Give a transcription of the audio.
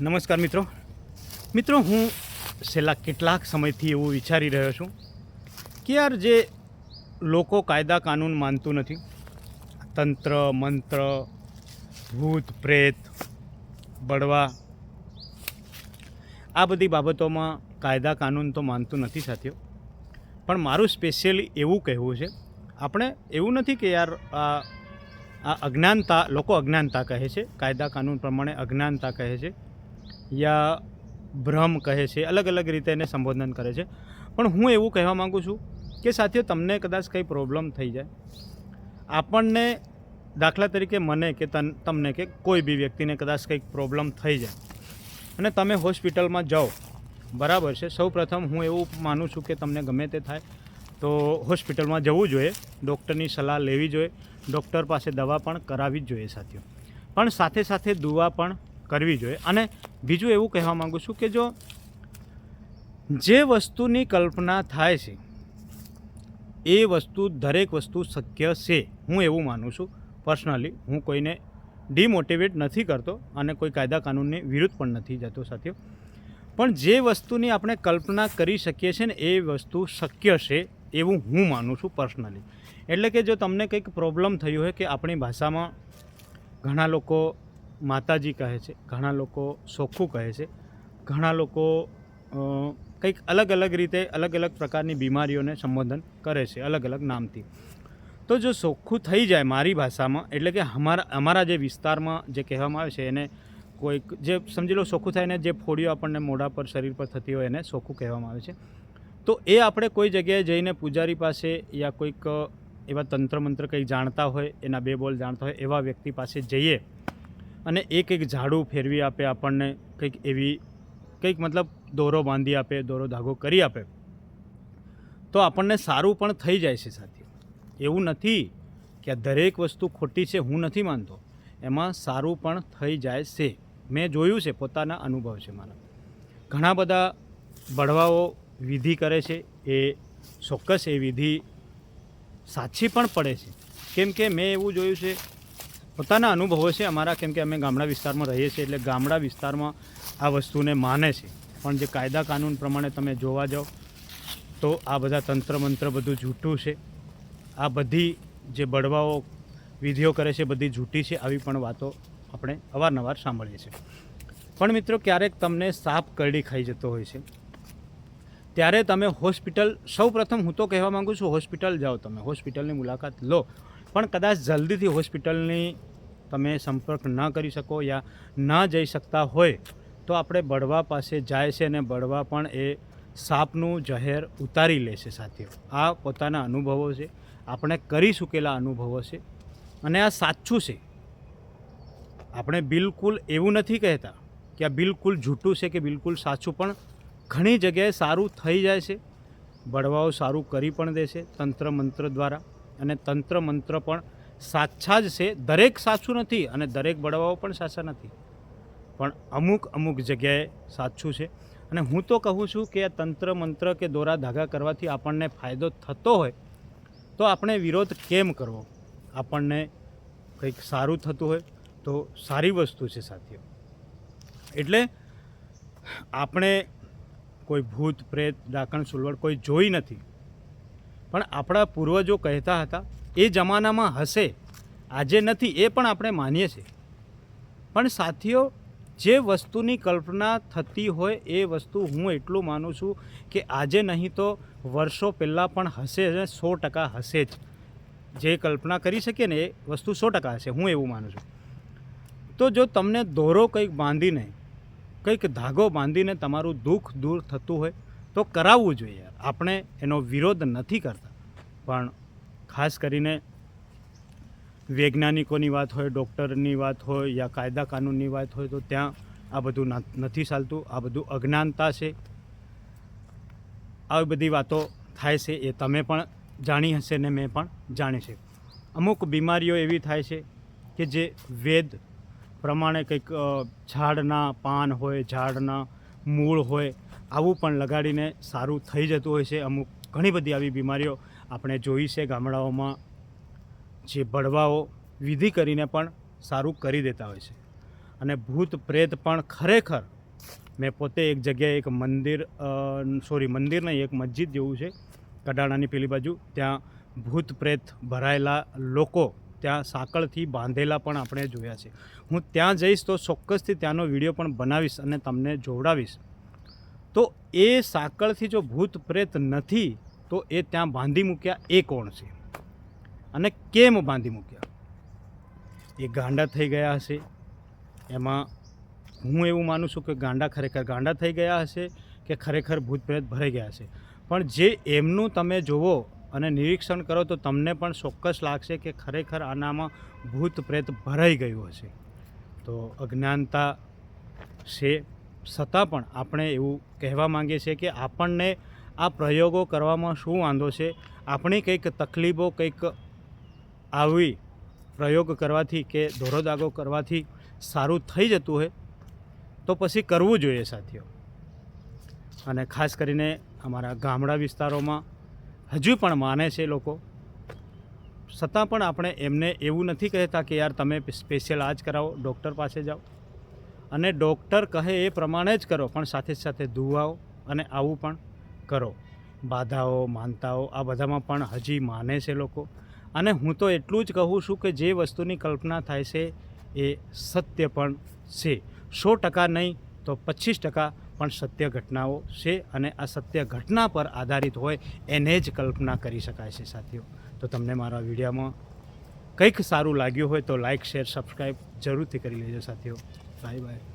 નમસ્કાર મિત્રો. મિત્રો, હું છેલ્લા કેટલાક સમયથી એવું વિચારી રહ્યો છું કે યાર જે લોકો કાયદા કાનૂન માનતું નથી, તંત્ર, મંત્ર, ભૂત, પ્રેત, બળવા, આ બધી બાબતોમાં કાયદા કાનૂન તો માનતું નથી સાથીઓ. પણ મારું સ્પેશિયલી એવું કહેવું છે, આપણે એવું નથી કે યાર આ આ અજ્ઞાનતા, લોકો અજ્ઞાનતા કહે છે, કાયદા કાનૂન પ્રમાણે અજ્ઞાનતા કહે છે. યા ભ્રમ કહે છે અલગ અલગ રીતે એને સંબોધન કરે છે. પણ હું એવું કહેવા માગું છું કે સાથીઓ, તમને કદાચ કંઈ પ્રોબ્લેમ થઈ જાય. આપણને દાખલા તરીકે મને કે તન, તમને કે કોઈ બી વ્યક્તિને કદાચ કંઈક પ્રોબ્લેમ થઈ જાય. અને તમે હોસ્પિટલમાં જાઓ, બરાબર છે? સૌ પ્રથમ હું એવું માનું છું કે તમને ગમે તે થાય, તો હોસ્પિટલમાં જવું જોઈએ ડૉક્ટરની સલાહ લેવી જોઈએ ડૉક્ટર પાસે દવા પણ કરાવવી જ જોઈએ, સાથીઓ. પણ સાથે સાથે દુવા પણ કરવી જોઈએ. અને બીજું એવું કહેવા માગું છું કે જો જે વસ્તુની કલ્પના થાય છે, એ વસ્તુ દરેક વસ્તુ શક્ય છે, હું એવું માનું છું. પર્સનલી હું કોઈને ડિમોટિવેટ નથી કરતો અને કોઈ કાયદા કાનૂનની વિરુદ્ધ પણ નથી જતો સાથીઓ. પણ જે વસ્તુની આપણે કલ્પના કરી શકીએ છીએ ને, એ વસ્તુ શક્ય છે એવું હું માનું છું પર્સનલી એટલે કે જો તમને કંઈક પ્રોબ્લેમ થયું હોય કે આપણી ભાષામાં ઘણા લોકો માતાજી કહે છે. ઘણા લોકો સોખું કહે છે. ઘણા લોકો કંઈક અલગ અલગ રીતે, અલગ અલગ પ્રકારની બીમારીઓને સંબોધન કરે છે, અલગ અલગ નામથી. તો જો સોખું થઈ જાય મારી ભાષામાં, એટલે કે અમારા અમારા જે વિસ્તારમાં જે કહેવામાં આવે છે, એને કોઈક, જે સમજી લો સોખું થાય ને જે ફોડીઓ આપણને મોઢા પર, શરીર પર થતી હોય એને સોખું કહેવામાં આવે છે. તો એ આપણે કોઈ જગ્યાએ જઈને પૂજારી પાસે યા કોઈક એવા તંત્ર મંત્ર કંઈક જાણતા હોય, એના બે બોલ જાણતા હોય એવા વ્યક્તિ પાસે જઈએ અને એક એક ઝાડુ ફેરવી આપે આપણને, કંઈક એવી, કંઈક મતલબ દોરો બાંધી આપે, દોરો ધાગો કરી આપે. તો આપણને સારું પણ થઈ જાય છે સાથી. એવું નથી કે આ દરેક વસ્તુ ખોટી છે, હું નથી માનતો. એમાં સારું પણ થઈ જાય છે. મેં જોયું છે, પોતાના અનુભવ છે મારા. ઘણા બધા બળવાઓ વિધિ કરે છે, એ ચોક્કસ એ વિધિ સાચી પણ પડે છે. કેમ કે મેં એવું જોયું છે પોતાના અનુભવો છે અમારા, કેમ કે અમે ગામડા વિસ્તારમાં રહીએ છીએ એટલે ગામડા વિસ્તારમાં આ વસ્તુને માને છે. પણ જે કાયદા કાનૂન પ્રમાણે તમે જોવા જાઓ, તો આ બધા તંત્ર મંત્ર બધું જૂઠું છે. આ બધી જે બળવાઓ વિધિઓ કરે છે, બધી જૂઠી છે, આવી પણ વાતો આપણે અવારનવાર સાંભળીએ છીએ. પણ મિત્રો, ક્યારેક તમને સાપ કરડી ખાઈ જતો હોય છે. ત્યારે તમે હોસ્પિટલ સૌ પ્રથમ હું તો કહેવા માગું છું, હોસ્પિટલ જાઓ તમે. હોસ્પિટલની મુલાકાત લો. પણ કદાચ જલ્દીથી હોસ્પિટલની તમે સંપર્ક ન કરી શકો યા ન જઈ શકતા હોય, તો આપણે બળવા પાસે જાય છે અને બળવા પણ એ સાપનું જહેર ઉતારી લે છે સાથીઓ. આ પોતાના અનુભવો છે. આપણે કરી ચૂકેલા અનુભવો છે. અને આ સાચું છે. આપણે બિલકુલ એવું નથી કહેતા કે આ બિલકુલ જૂઠું છે કે બિલકુલ સાચું, પણ ઘણી જગ્યાએ સારું થઈ જાય છે. બળવાઓ સારું કરી પણ દેશે તંત્ર મંત્ર દ્વારા. અને તંત્ર મંત્ર પણ સાચા જ છે. દરેક સાચું નથી અને દરેક બળવાઓ પણ સાચા નથી. પણ અમુક અમુક જગ્યાએ સાચું છે. અને હું તો કહું છું કે આ તંત્ર મંત્ર કે દોરા ધાગા કરવાથી આપણને ફાયદો થતો હોય, તો આપણે વિરોધ કેમ કરવો? આપણને કંઈક સારું થતું હોય, તો સારી વસ્તુ છે સાથીઓ. એટલે આપણે કોઈ ભૂત, પ્રેત, ડાકણ, સુલવડ કોઈ જોઈ નથી. પણ આપણા પૂર્વજો કહેતા હતા એ જમાનામાં હશે. આજે નથી, એ પણ આપણે માનીએ છીએ. પણ સાથીઓ, જે વસ્તુની કલ્પના થતી હોય, એ વસ્તુ હું એટલું માનું છું કે આજે નહીં તો વર્ષો પહેલાં પણ હશે અને સો ટકા હશે જ. જે કલ્પના કરી શકીએ ને, એ વસ્તુ સો ટકા હશે, હું એવું માનું છું. તો જો તમને દોરો કંઈક બાંધીને, કંઈક ધાગો બાંધીને તમારું દુઃખ દૂર થતું હોય, તો કરાવવું જોઈએ. આપણે એનો વિરોધ નથી કરતા. પણ ખાસ કરીને વૈજ્ઞાનિકોની વાત હોય, ડૉક્ટરની વાત હોય યા કાયદા કાનૂનની વાત હોય તો ત્યાં આ બધું નથી ચાલતું. આ બધું અજ્ઞાનતા છે. આવી બધી વાતો થાય છે એ તમે પણ જાણી હશે ને મેં પણ જાણી છે. અમુક બીમારીઓ એવી થાય છે કે જે વેદ પ્રમાણે કંઈક ઝાડના પાન હોય, ઝાડના મૂળ હોય, આવું પણ લગાડીને સારું થઈ જતું હોય છે. અમુક ઘણી બધી આવી બીમારીઓ આપણે જોઈ છે ગામડાઓમાં જે ભડવાઓ વિધિ કરીને પણ સારું કરી દેતા હોય છે. અને ભૂત પ્રેત પણ ખરેખર મેં પોતે એક જગ્યાએ એક મંદિર સોરી, મંદિર નહીં, એક મસ્જિદ જેવું છે, કડાણાની પેલી બાજુ, ત્યાં ભૂત પ્રેત ભરાયેલા લોકો ત્યાં સાંકળથી બાંધેલા પણ આપણે જોયા છે. હું ત્યાં જઈશ તો ચોક્કસથી ત્યાંનો વીડિયો પણ બનાવીશ અને તમને જોવડાવીશ. તો એ સાંકળથી જો ભૂત પ્રેત નથી તો એ ત્યાં બાંધી મૂક્યા એ કોણ છે? અને કેમ બાંધી મૂક્યા? એ ગાંડા થઈ ગયા હશે. એમાં હું એવું માનું છું કે ગાંડા ખરેખર ગાંડા થઈ ગયા હશે કે ખરેખર ભૂત પ્રેત ભરાઈ ગયા હશે. પણ જે એમનું તમે જુઓ અને નિરીક્ષણ કરો તો તમને પણ ચોક્કસ લાગશે કે ખરેખર આનામાં ભૂત પ્રેત ભરાઈ ગયું હશે. તો અજ્ઞાનતા છે. છતાં પણ આપણે એવું કહેવા માંગીએ છીએ કે આપણને આ પ્રયોગો કરવામાં શું વાંધો છે? આપણી કંઈક તકલીફો કંઈક આવી પ્રયોગ કરવાથી કે દોરોદાગો કરવાથી સારું થઈ જતું હોય, તો પછી કરવું જોઈએ સાથીઓ. અને ખાસ કરીને અમારા ગામડા વિસ્તારોમાં હજુ પણ માને છે લોકો. છતાં પણ આપણે એમને એવું નથી કહેતા કે યાર તમે સ્પેશિયલ આ જ કરાવો, ડૉક્ટર પાસે જાઓ. અને ડૉક્ટર કહે એ પ્રમાણે જ કરો, પણ સાથે સાથે ધુવાઓ અને આવું પણ. કરો. બાધાઓ, માનતાઓ, આ બધામાં પણ હજી માને છે લોકો. અને હું તો એટલું જ કહું છું કે જે વસ્તુની કલ્પના થાય છે એ સત્ય પણ છે. સો ટકા નહીં તો પચીસ ટકા પણ સત્ય ઘટનાઓ છે અને આ સત્ય ઘટના પર આધારિત હોય એને જ કલ્પના કરી શકાય છે સાથીઓ. તો તમને મારા વિડીયોમાં કંઈક સારું લાગ્યું હોય તો લાઇક શેર, સબસ્ક્રાઈબ જરૂરથી કરી લેજો સાથીઓ. Bye bye.